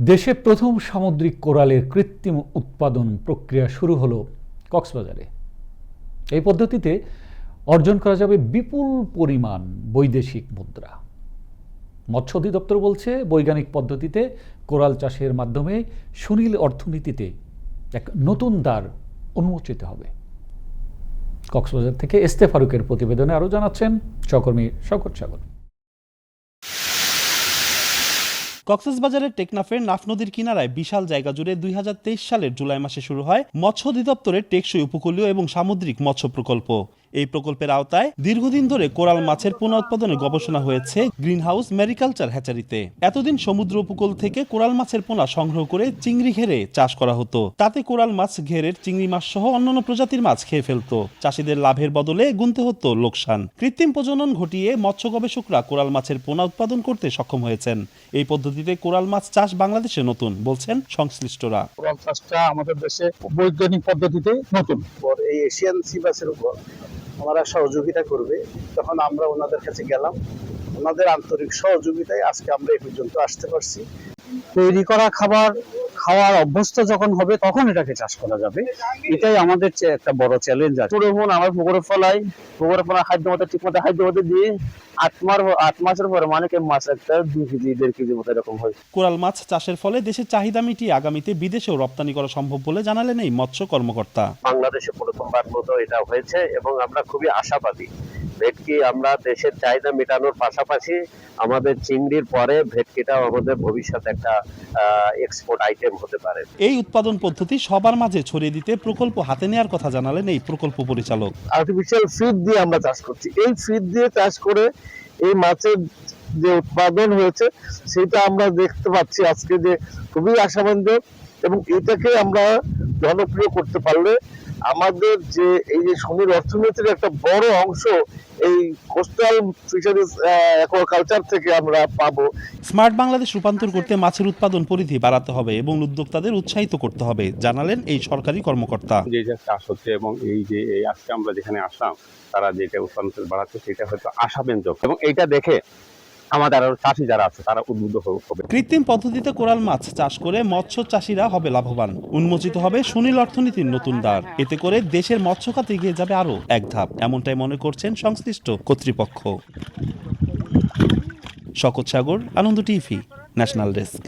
দেশে প্রথম সামুদ্রিক কোরালের কৃত্রিম উৎপাদন প্রক্রিয়া শুরু হলো কক্সবাজারে। এই পদ্ধতিতে অর্জন করা যাবে বিপুল পরিমাণ বৈদেশিক মুদ্রা। মৎস্য অধিদপ্তর বলছে, বৈজ্ঞানিক পদ্ধতিতে কোরাল চাষের মাধ্যমে সুনীল অর্থনীতিতে এক নতুন দ্বার উন্মোচিত হবে। কক্সবাজার থেকে এস্তে ফারুকের প্রতিবেদনে আরও জানাচ্ছেন সহকর্মী শকত সাগর। কক্সবাজারের টেকনাফের নাফ নদীর কিনারায় বিশাল জায়গা জুড়ে দুই হাজার তেইশ সালের জুলাই মাসে শুরু হয় মৎস্য অধিদপ্তরের টেকসই উপকূলীয় এবং সামুদ্রিক মৎস্য প্রকল্প। এই প্রকল্পের আওতায় দীর্ঘদিন ধরে কোরাল মাছের পুনঃ গবেষণা হয়েছে গ্রিনহাউস ম্যারিকালচার হ্যাচারিতে। এতদিন সমুদ্র উপকূল থেকে কোরাল মাছের পোনা সংগ্রহ করে চিংড়ি ঘেরে চাষ করা হতো। তাতে কোরাল মাছ ঘেরের চিংড়ি মাছ সহ অন্যান্য প্রজাতির মাছ খেয়ে ফেলতো। চাষিদের লাভের বদলে গুনতে হতো লোকসান। কৃত্রিম প্রজনন ঘটিয়ে মৎস্য গবেষকরা কোরাল মাছের পোনা উৎপাদন করতে সক্ষম হয়েছেন। এই পদ্ধতিতে কোরাল মাছ চাষ বাংলাদেশে নতুন, বলছেন সংশ্লিষ্টরা। কোরাল চাষটা আমাদের দেশে বৈজ্ঞানিক পদ্ধতিতে নতুন। এই এশিয়ান সিবাসের উপর ওনারা সহযোগিতা করবে। তখন আমরা ওনাদের কাছে গেলাম। ওনাদের আন্তরিক সহযোগিতায় আজকে আমরা এই পর্যন্ত আসতে পারছি। তৈরি করা খাবার খাওয়ার অভ্যস্ত যখন হবে তখন এটাকে চাষ করা যাবে। এটাই আমাদের একটা বড় চ্যালেঞ্জ আছে। পুরো মন আমার পুকুরে ফলাই পুকুরে ফলা খাদ্য মতো ঠিক মতো খাদ্য মতো দিয়ে আট মাস আট মাসের পরে মানে মাছ একটা দুই কেজি দেড় কেজি মতো এরকম হয়। কোরাল মাছ চাষের ফলে দেশের চাহিদা মিটিয়ে আগামীতে বিদেশেও রপ্তানি করা সম্ভব বলে জানালেন এই মৎস্য কর্মকর্তা। বাংলাদেশে প্রথমবার মতো এটা হয়েছে এবং আমরা খুবই আশাবাদী। ভেটকি আমরা দেশের চাহিদা মেটানোর পাশাপাশি আমাদের চিংড়ির পরে ভেটকিটাও আমাদের ভবিষ্যতে একটা এক্সপোর্ট আইটেম হতে পারে। এই উৎপাদন পদ্ধতি সবার মাঝে ছড়িয়ে দিতে প্রকল্প হাতে নেওয়ার কথা জানালেন এই প্রকল্প পরিচালক। আর্টিফিশিয়াল ফিড দিয়ে আমরা চাষ করছি। এই ফিড দিয়ে চাষ করে এই মাছের যে উৎপাদন হয়েছে সেটা আমরা দেখতে পাচ্ছি আজকে যে খুবই আশাবাঞ্জক এবং এটাকে আমরা জনপ্রিয় করতে পারলে আমাদের যে এই যে সমীর অর্থনীতির একটা বড় অংশ এই কোস্টাল ফিশারিজ অ্যাকোয়াকালচার থেকে আমরা পাবো। স্মার্ট বাংলাদেশ রূপান্তর করতে মাছের উৎপাদন পরিধি বাড়াতে হবে এবং উদ্যোক্তাদের উৎসাহিত করতে হবে জানালেন এই সরকারি কর্মকর্তা। যে যে চাষ হচ্ছে এবং এই যে এই আজকে আমরা যেখানে আসলাম তারা যেটা উৎপাদন বাড়াচ্ছে সেটা হয়তো আশাব্যঞ্জক। এবং এইটা দেখে আমাদের আরও চাষি যারা আছে, তারা উদ্বুদ্ধ হবে কৃত্রিম পদ্ধতিতে কোরাল মাছ চাষ করে মৎস্য চাষিরা হবে লাভবান। উন্মোচিত হবে সুনীল অর্থনীতির নতুন দ্বার। এতে করে দেশের মৎস্য খাতে এগিয়ে যাবে আরও এক ধাপ। এমনটাই মনে করছেন সংশ্লিষ্ট কর্তৃপক্ষ। Shakat Sagar, Ananda TV, national desk.